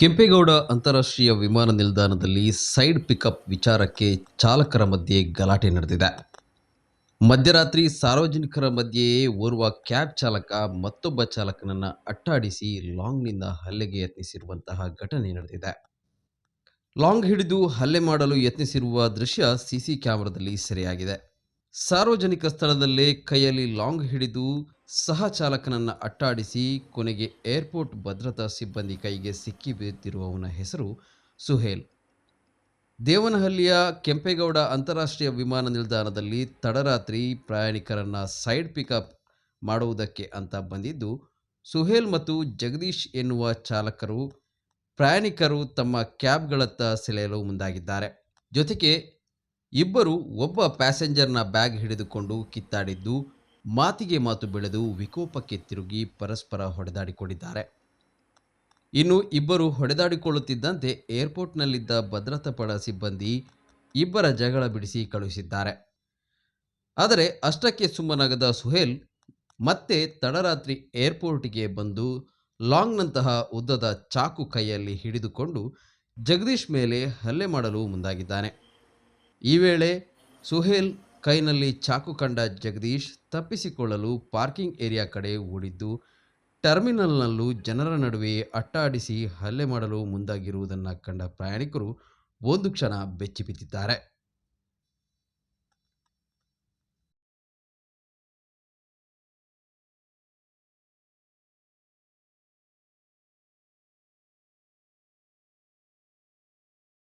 ಕೆಂಪೇಗೌಡ ಅಂತಾರಾಷ್ಟ್ರೀಯ ವಿಮಾನ ನಿಲ್ದಾಣದಲ್ಲಿ ಸೈಡ್ ಪಿಕಪ್ ವಿಚಾರಕ್ಕೆ ಚಾಲಕರ ಮಧ್ಯೆ ಗಲಾಟೆ ನಡೆದಿದೆ. ಮಧ್ಯರಾತ್ರಿ ಸಾರ್ವಜನಿಕರ ಮಧ್ಯೆಯೇ ಓರ್ವ ಕ್ಯಾಬ್ ಚಾಲಕ ಮತ್ತೊಬ್ಬ ಚಾಲಕನನ್ನು ಅಟ್ಟಾಡಿಸಿ ಲಾಂಗ್ನಿಂದ ಹಲ್ಲೆಗೆ ಯತ್ನಿಸಿರುವಂತಹ ಘಟನೆ ನಡೆದಿದೆ. ಲಾಂಗ್ ಹಿಡಿದು ಹಲ್ಲೆ ಮಾಡಲು ಯತ್ನಿಸಿರುವ ದೃಶ್ಯ ಸಿಸಿ ಕ್ಯಾಮೆರಾದಲ್ಲಿ ಸೆರೆಯಾಗಿದೆ. ಸಾರ್ವಜನಿಕ ಸ್ಥಳದಲ್ಲೇ ಕೈಯಲ್ಲಿ ಲಾಂಗ್ ಹಿಡಿದು ಸಹ ಚಾಲಕನನ್ನು ಅಟ್ಟಾಡಿಸಿ ಕೊನೆಗೆ ಏರ್ಪೋರ್ಟ್ ಭದ್ರತಾ ಸಿಬ್ಬಂದಿ ಕೈಗೆ ಸಿಕ್ಕಿ ಬೀಳುತ್ತಿರುವವನ ಹೆಸರು ಸುಹೇಲ್. ದೇವನಹಳ್ಳಿಯ ಕೆಂಪೇಗೌಡ ಅಂತಾರಾಷ್ಟ್ರೀಯ ವಿಮಾನ ನಿಲ್ದಾಣದಲ್ಲಿ ತಡರಾತ್ರಿ ಪ್ರಯಾಣಿಕರನ್ನು ಸೈಡ್ ಪಿಕಪ್ ಮಾಡುವುದಕ್ಕೆ ಅಂತ ಬಂದಿದ್ದು, ಸುಹೇಲ್ ಮತ್ತು ಜಗದೀಶ್ ಎನ್ನುವ ಚಾಲಕರು, ಪ್ರಯಾಣಿಕರು ತಮ್ಮ ಕ್ಯಾಬ್ಗಳತ್ತ ಸೆಳೆಯಲು ಮುಂದಾಗಿದ್ದಾರೆ. ಜೊತೆಗೆ ಇಬ್ಬರು ಒಬ್ಬ ಪ್ಯಾಸೆಂಜರ್ನ ಬ್ಯಾಗ್ ಹಿಡಿದುಕೊಂಡು ಕಿತ್ತಾಡಿದ್ದು ಮಾತಿಗೆ ಮಾತು ಬೆಳೆದು ವಿಕೋಪಕ್ಕೆ ತಿರುಗಿ ಪರಸ್ಪರ ಹೊಡೆದಾಡಿಕೊಂಡಿದ್ದಾರೆ. ಇನ್ನು ಇಬ್ಬರು ಹೊಡೆದಾಡಿಕೊಳ್ಳುತ್ತಿದ್ದಂತೆ ಏರ್ಪೋರ್ಟ್ನಲ್ಲಿದ್ದ ಭದ್ರತಾ ಪಡ ಸಿಬ್ಬಂದಿ ಇಬ್ಬರ ಜಗಳ ಬಿಡಿಸಿ ಕಳುಹಿಸಿದ್ದಾರೆ. ಆದರೆ ಅಷ್ಟಕ್ಕೆ ಸುಮ್ಮನಾಗದ ಸುಹೇಲ್ ಮತ್ತೆ ತಡರಾತ್ರಿ ಏರ್ಪೋರ್ಟ್ಗೆ ಬಂದು ಲಾಂಗ್ನಂತಹ ಉದ್ದದ ಚಾಕು ಕೈಯಲ್ಲಿ ಹಿಡಿದುಕೊಂಡು ಜಗದೀಶ್ ಮೇಲೆ ಹಲ್ಲೆ ಮಾಡಲು ಮುಂದಾಗಿದ್ದಾನೆ. ಈ ವೇಳೆ ಸುಹೇಲ್ ಕೈನಲ್ಲಿ ಚಾಕು ಕಂಡ ಜಗದೀಶ್ ತಪ್ಪಿಸಿಕೊಳ್ಳಲು ಪಾರ್ಕಿಂಗ್ ಏರಿಯಾ ಕಡೆ ಓಡಿದ್ದು, ಟರ್ಮಿನಲ್ನಲ್ಲೂ ಜನರ ನಡುವೆ ಅಟ್ಟಾಡಿಸಿ ಹಲ್ಲೆ ಮಾಡಲು ಮುಂದಾಗಿರುವುದನ್ನು ಕಂಡ ಪ್ರಯಾಣಿಕರು ಒಂದು ಕ್ಷಣ ಬೆಚ್ಚಿಬಿದ್ದಿದ್ದಾರೆ.